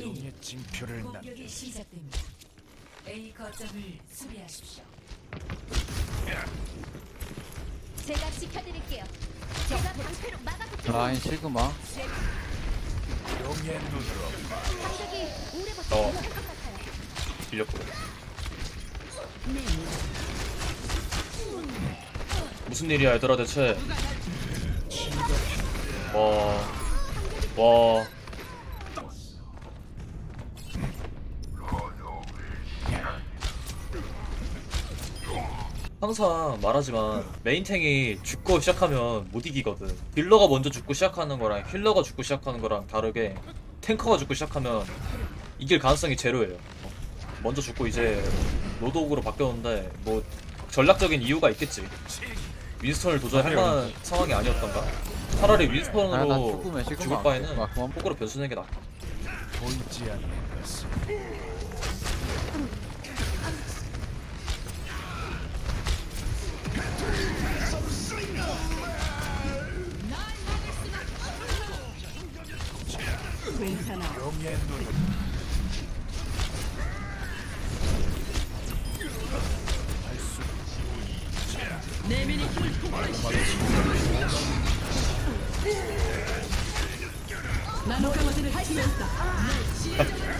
용의 징표를 남겨 공격이 시작됩니다. A 거점을 수비하십시오. 제가 지켜드릴게요. 제가 방패로 막아볼게요. 라인 시그마 용의 눈으로 방벽이 오래 버티지 어. 못할 것 같아요. 무슨 일이야 얘들아 대체? 와, 와. 항상 말하지만 메인탱이 죽고 시작하면 못 이기거든. 딜러가 먼저 죽고 시작하는 거랑 힐러가 죽고 시작하는 거랑 다르게 탱커가 죽고 시작하면 이길 가능성이 제로예요. 먼저 죽고 이제 로드오그로 바뀌었는데 뭐 전략적인 이유가 있겠지. 윈스턴을 도저히 할 만한 상황이 아니었던가. 차라리 아, 나 윈스턴으로 죽으면 시그마 죽을 바에는 시그마 그만 포크로 변수내는 게 낫다. 보이지 않는 것을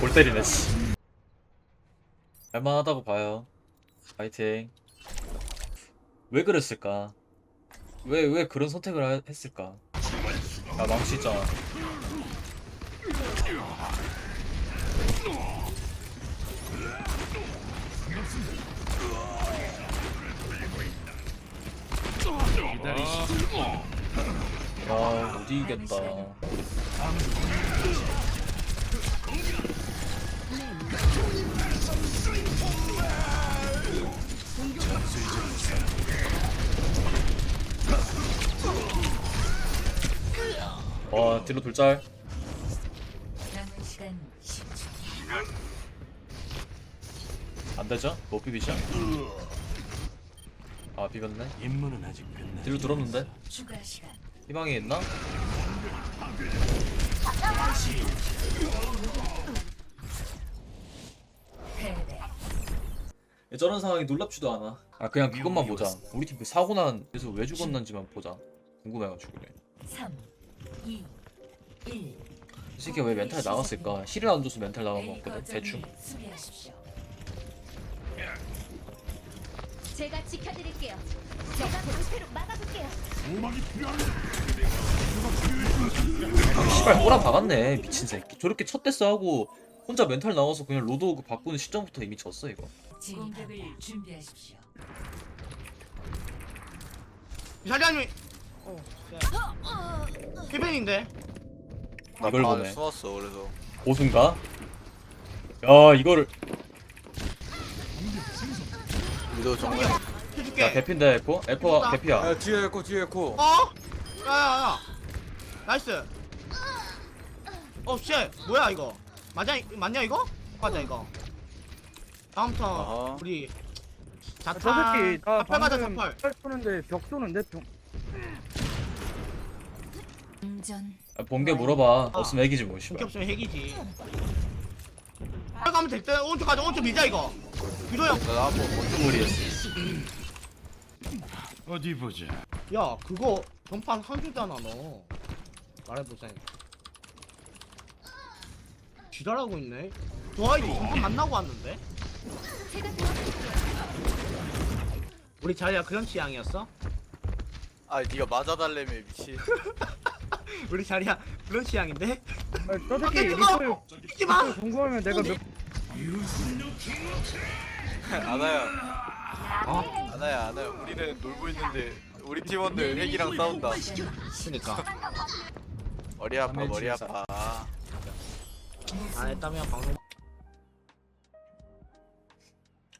골 때리네 씨. 할만하다고 봐요. 파이팅. 왜 그랬을까? 왜 왜 그런 선택을 하- 했을까? 아 망치 있잖아. 아, 못 이기겠다. 와, 뒤로 돌짤. 남은 시간 10초. 안 되죠? 못 비비죠? 아, 비볐네. 임무는 아직 끝나 뒤로 들었는데? 추가 시간. 희망이 있나? 패배. 저런 상황이 놀랍지도 않아. 아, 그냥 그것만 보자. 우리 팀 사고 난 데서 왜 죽었는지만 보자. 궁금해가지고 그래. 3, 2, 1. 이 새끼가 왜 멘탈 나갔을까? 힐을 안 줘서 멘탈 나간 거 같거든. 대충. 제가 지켜드릴게요. 제가 방패로 막아볼게요. 씨발 꼬라 박았네 미친 새끼. 저렇게 첫 데스 하고 혼자 멘탈 나와서 그냥 로드 오그 바꾸는 시점부터 이미 졌어 이거. 공격을 준비하십시오. 사장님 어, 피벤인데 이걸 아, 보네. 숨었어 그래서 고순가? 야 이거를 위도 정면 해줄게 야 대피인데 에코? 에코가 대피야. 야 뒤에 에코 뒤에 에코 어? 야야야 나이스 어 쉣 뭐야 이거 맞아 맞냐 이거? 맞아 이거 어허. 우리 아, 저 자탄 새끼 나 자팔 방금 자팔 펄 쏘는데 벽 쏘는데 벽 운전. 아, 본게 물어봐. 없으면 애기지 뭐 씨발. 없으면 핵이지. 빨 가면 될 때 오른쪽 가자. 오른쪽 밀자 이거. 위로 나 한번 먼저 우리였어. 어디 보자. 형야 그거 전판 한 주잖아 너. 말해보자 지랄하고 있네. 저 아이디 전판 만나고 왔는데. 우리 자리야 그런 취향이었어? 아 니가 맞아달래며 미친 우리 자리야 그런 취향인데? 아, 저 새끼 밖에 리플 뜨거! 뛰지 마! 궁금하면 내가 몇 아나야 어? 아나야 아나야 우리는 놀고 있는데 우리 팀원들 핵이랑 싸운다 그니까 머리 아파 머리. 아파 안 했다면 방송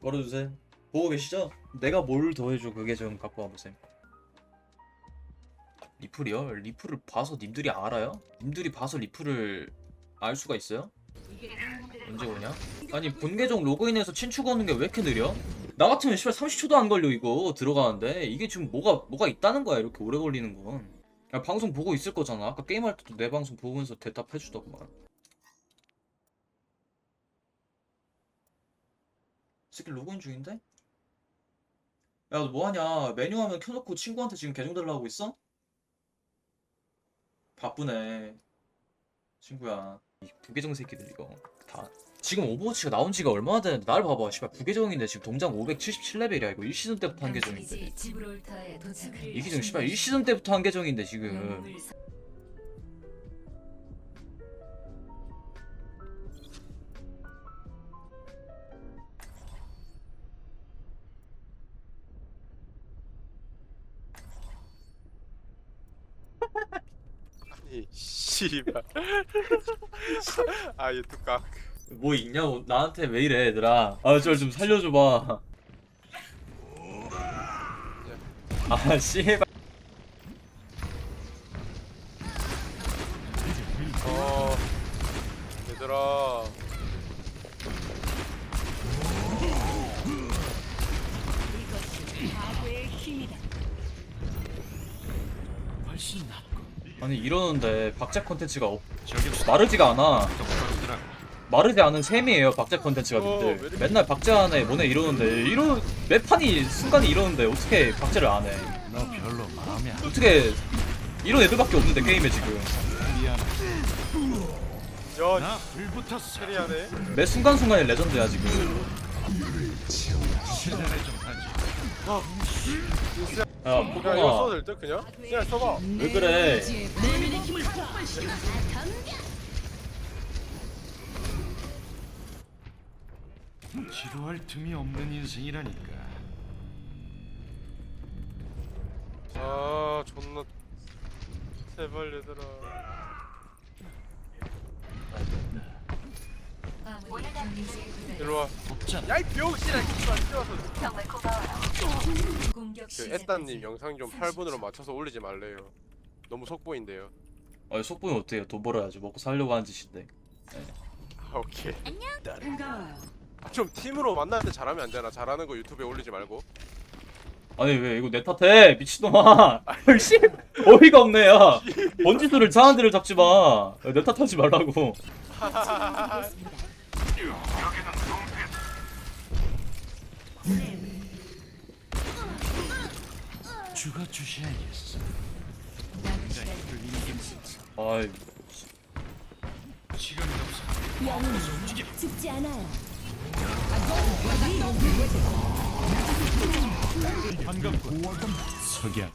걸어주세요. 보고 계시죠? 내가 뭘 더 해줘 그게 좀 갖고 와보세요. 리플이요? 리플을 봐서 님들이 알아요? 님들이 봐서 리플을 알 수가 있어요? 언제 오냐? 아니 본계정 로그인해서 친추 거는 게 왜 이렇게 느려? 나 같으면 씨발 30초도 안 걸려 이거 들어가는데 이게 지금 뭐가 뭐가 있다는 거야 이렇게 오래 걸리는 건. 야, 방송 보고 있을 거잖아. 아까 게임할 때도 내 방송 보면서 대답해 주더구만. 새끼 로그인 중인데? 야 너 뭐하냐? 메뉴 화면 켜놓고 친구한테 지금 계정 달라고 하고 있어? 바쁘네. 친구야. 이 부계정 새끼들 이거 다 지금 오버워치가 나온 지가 얼마나 되는데 날 봐봐. 씨발 부계정인데 지금 동장 577레벨이야. 이거 1시즌 때부터 한 계정인데. 당신이지 지브롤터에 도착을 이 계정 씨발 1시즌 때부터 한 계정인데 지금 아니 씨발. 아얘 뚜까 뭐 있냐고. 나한테 왜 이래 얘들아. 아저좀 살려줘봐. 아 씨발. 어 얘들아. 훨씬 낫고 아니 이러는데 박자 컨텐츠가 없 마르지가 않아. 마르지 않은 셈이에요 박자 컨텐츠가 어, 왜 님들. 이렇게- 맨날 안에 뭐네 이러는데 이러 매판이 순간이 이러는데 어떻게 박자를 안해? 어떻게 이런 애들밖에 없는데 게임에 지금. 미안해. 야나 불붙었어 캐리하네. 매 순간순간이 레전드야 지금 야 야 이거 써도 될듯 그냥? 그냥 써봐. 왜 그래? 지루할 틈이 없는 인생이라니까. 아 존나 제발 얘들아 경제에 부담- 일로 와. 없잖아. 야이 병신아 씨발 뛰어서 공격 그 시작 애따님 영상 좀 8분으로 맞춰서 올리지 말래요. 너무 속보인데요. 아니 속보면 어때요? 돈 벌어야지. 먹고 살려고 하는 짓인데. 아 오케이. 반가워요. 아, 좀 팀으로 만날 때 잘하면 안 되나? 잘하는 거 유튜브에 올리지 말고. 아니 왜 이거 내 탓해? 미친놈아. 씨 어이가 없네 야 번지수를 차한 데를 잡지 마내 탓하지 말라고 죽어 주셔야겠어. 아이. 시간이 없어. 영웅 죽지 않아요. 반갑고 석양